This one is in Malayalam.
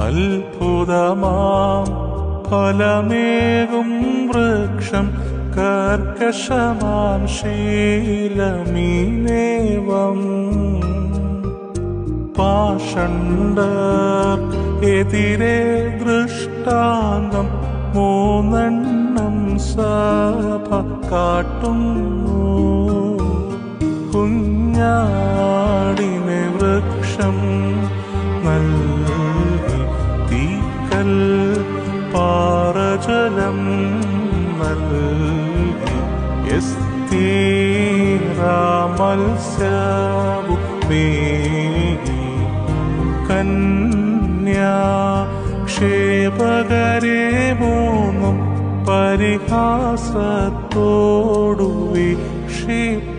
അത്ഭുതമാം. ഫലമേകും വൃക്ഷം കർക്കശമാം ശീലമീനേവം. പാഷണ്ട എതിരെ ദൃഷ്ടാന്തം മൂന്നെണ്ണം സഭ കാട്ടുന്നു. കുഞ്ഞാടിനെ വൃക്ഷം നൽകി തീക്കൽ പാറജലം നൽകി. എസ്തീരാമത്സ്യഭൂമി കന്യാ ക്ഷേപകരെ മൂന്നും പരിഹാസത്തോടു വീക്ഷിപ്പ.